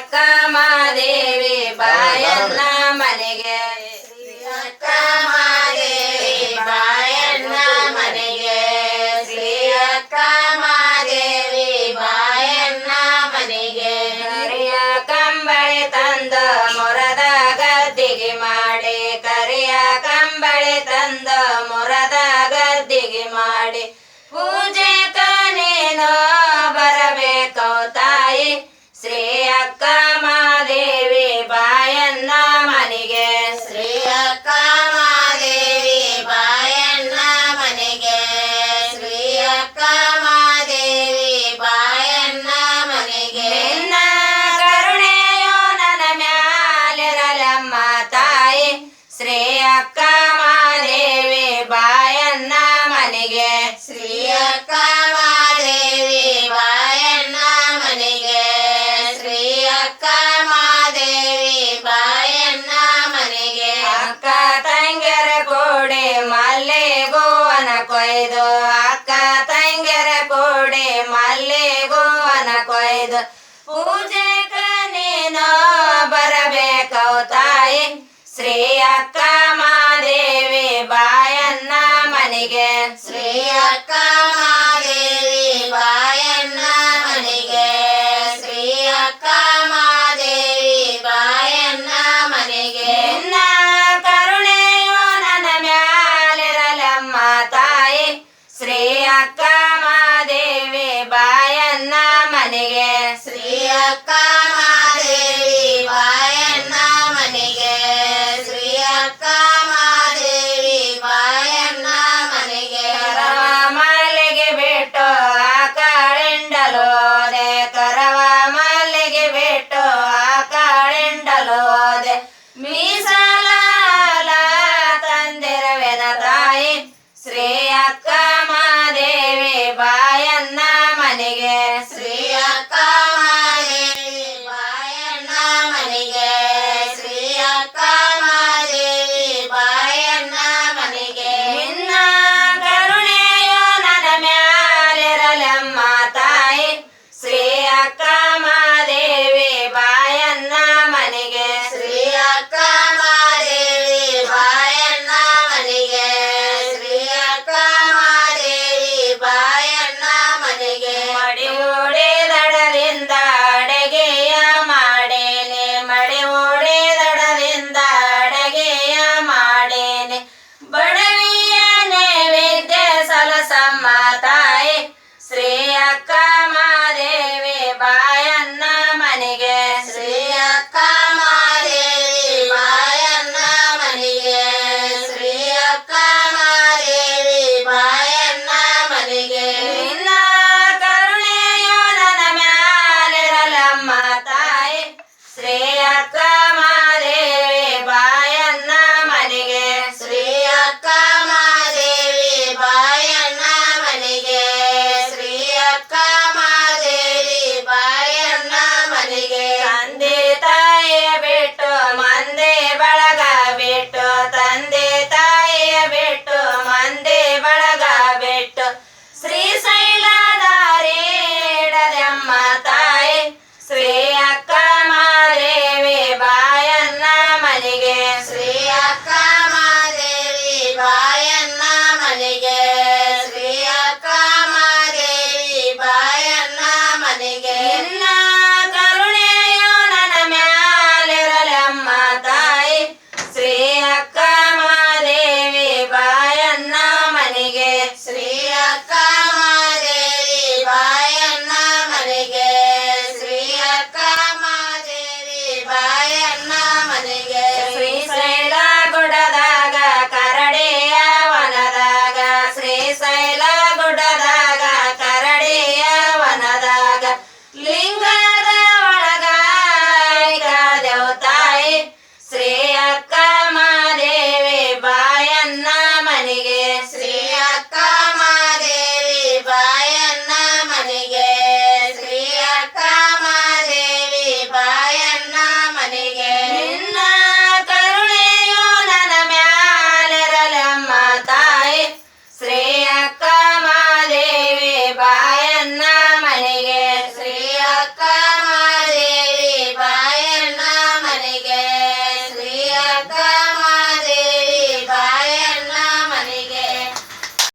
zakat ಅಕ್ಕ ಮಾದೇವಿ ಬಾಯನ್ನ ಮನೆಗೆ ಶ್ರೀ ಅಕ್ಕ ಮಾದೇವಿ ಬಾಯನ್ನ ಮನೆಗೆ ಶ್ರೀ ಅಕ್ಕ ಮಾದೇವಿ ಬಾಯನ್ನ ಮನೆಗೆ ನಿನ್ನ ಕರುಣೆಯೋ ನನ್ನ ಮ್ಯಾಲಿರಲಮ್ಮ ತಾಯಿ ಶ್ರೀ ಅಕ್ಕ ಕೊಯ್ದು, ಅಕ್ಕ ತಂಗೆರ ಮಲ್ಲೆ ಮಲ್ಲಿಗೂವನ ಕೊಯ್ದು. ಪೂಜೆ ನೀನು ಬರಬೇಕು ತಾಯಿ. ಶ್ರೀ ಅಕ್ಕ ಮಾದೇವಿ ಬಾಯನ್ನ ಮನೆಗೆ. ಶ್ರೀ ಅಕ್ಕ ಮಾದೇವಿ ಬಾಯನ್ನ ಮನೆಗೆ. ಶ್ರೀ ಅಕ್ಕ Freia, England!